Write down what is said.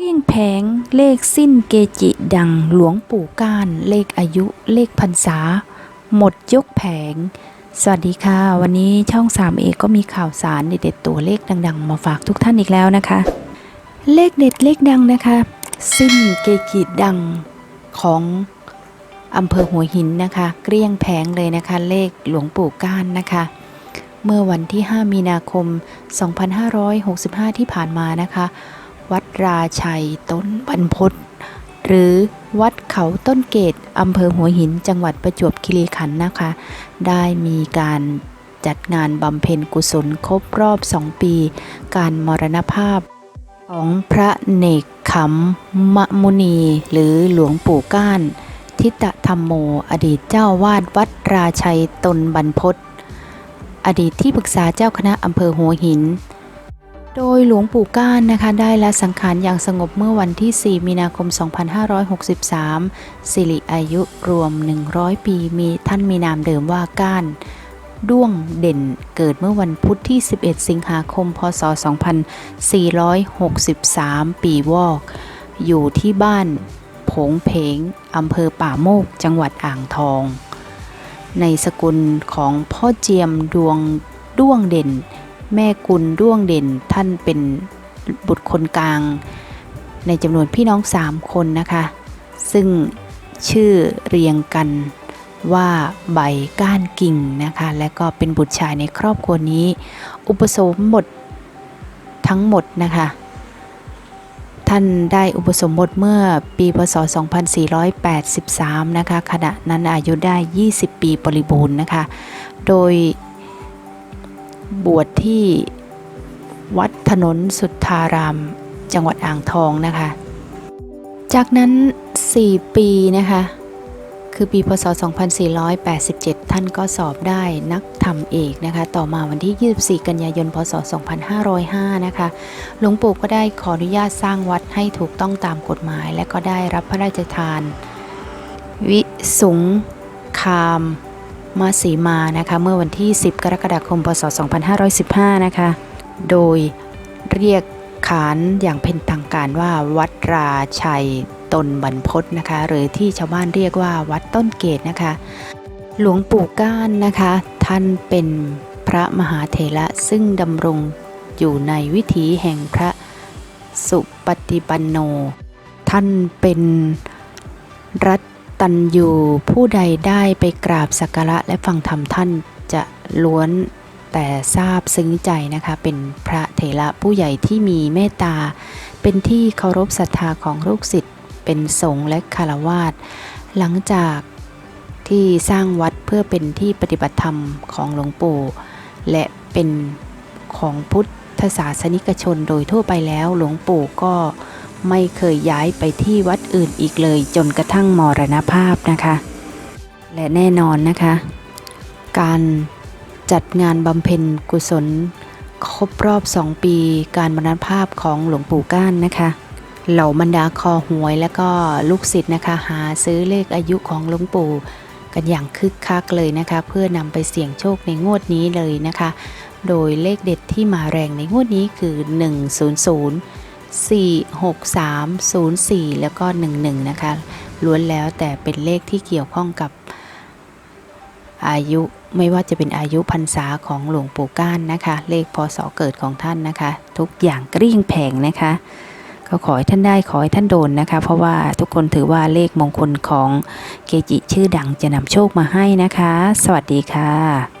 เรียงแผงเลขสิ้นเกจิดังหลวงปู่ก้านเลขอายุเลขพรรษา หมดยกแผง สวัสดีค่ะ วันนี้ช่อง3เอกก็มีข่าวสารเด็ดๆตัวเลขดัง ๆ มาฝากทุกท่านอีกแล้วนะคะ เลขเด็ดเลขดังนะคะ สิ้นเกจิดังของอำเภอหัวหินนะคะ เกลี้ยงแผงเลยนะคะ เลขหลวงปู่ก้านนะคะ เมื่อวันที่ 5 มีนาคม 2565 ที่ผ่านมานะคะ วัดราชัยต้นบรรพตหรือวัดเขาต้นเกตอำเภอหัวหินจังหวัดประจวบคีรีขันธ์นะคะ ได้มีการจัดงานบำเพ็ญกุศลครบรอบ 2 ปี การมรณภาพของพระเนกขำมะมุนี หรือหลวงปู่ก้าน ทิตธรรมโม อดีตเจ้าวาดวัดราชัยตนบรรพตอดีตที่ปรึกษาเจ้าคณะอำเภอหัวหิน โดยหลวงปู่ก้านนะคะได้ละสังขารอย่างสงบเมื่อวันที่ 4 มีนาคม 2563 สิริอายุรวม 100 ปีมีท่านมีนามเดิมว่าก้านด้วงเด่นเกิดเมื่อวันพุธที่ 11 สิงหาคม พศ 2463 ปีวอก อยู่ที่บ้านผงเพงอำเภอป่าโมก จังหวัดอ่างทอง ในสกุลของพ่อเจียมดวงด้วงเด่น แม่กุลด้วงเด่นท่านเป็นบุตรคนกลาง ในจำนวนพี่น้องสามคนนะคะ ซึ่งชื่อเรียงกันว่าใบก้านกิ่งนะคะ และก็เป็นบุตรชายในครอบครัวนี้ อุปสมบททั้งหมดนะคะ ท่านได้อุปสมบทเมื่อปีพศ 2483 นะคะขณะนั้นอายุได้ 20 ปีบริบูรณ์นะคะ โดย บวชที่วัดถนนสุทธาราม จังหวัดอ่างทองนะคะ จากนั้น 4 ปีนะคะ คือปีพศ 2487 ท่านก็สอบได้นักธรรมเอกนะคะ ต่อมาวันที่ 24 กันยายน พศ 2505 นะคะ หลวงปู่ก็ได้ขออนุญาตสร้างวัดให้ถูกต้องตามกฎหมาย และก็ได้รับพระราชทาน วิสุงคาม มาสีมานะคะ เมื่อวันที่ 10 กรกฎาคม พศ 2515 นะคะ โดยเรียกขานอย่างเป็นทางการว่าวัดราชัยตนบรรพตนะคะ หรือที่ชาวบ้านเรียกว่าวัดต้นเกตนะคะ หลวงปู่ก้านนะคะ ท่านเป็นพระมหาเถระซึ่งดำรงอยู่ในวิถีแห่งพระสุปฏิปันโน ท่านเป็นรัต ตัญยูผู้ใดได้ไปกราบสักการะและฟังธรรมท่านจะล้วนแต่ทราบซึ้งใจนะคะ เป็นพระเถระผู้ใหญ่ที่มีเมตตา เป็นที่เคารพศรัทธาของลูกศิษย์เป็นสงฆ์และคารวาสหลังจากที่สร้างวัดเพื่อเป็นที่ปฏิบัติธรรมของหลวงปู่ และเป็นของพุทธศาสนิกชนโดยทั่วไปแล้วหลวงปู่ก็ ไม่เคยย้ายไปที่วัดอื่นอีกเลยจนกระทั่งมรณภาพนะคะ และแน่นอนนะคะ การจัดงานบำเพ็ญกุศล ครบรอบ 2 ปี การมรณภาพของหลวงปู่ก้านนะคะ เหล่าบรรดาคอหวยและก็ลูกศิษย์นะคะ หาซื้อเลขอายุของหลวงปู่กันอย่างคึกคักเลยนะคะ เพื่อนำไปเสี่ยงโชคในงวดนี้เลยนะคะ โดยเลขเด็ดที่มาแรงในงวดนี้คือ 100 46304 แล้วก็ 11 นะคะ ล้วนแล้วแต่เป็นเลขที่เกี่ยวข้องกับอายุไม่ว่าจะเป็นอายุพรรษาของหลวงปู่ก้านนะคะ เลขพศเกิดของท่านนะคะ ทุกอย่างกลี้งแผงนะคะ ก็ขอให้ท่านได้ขอให้ท่านโดนนะคะ เพราะว่าทุกคนถือว่าเลขมงคลของเกจิชื่อดังจะนำโชคมาให้นะคะ สวัสดีค่ะ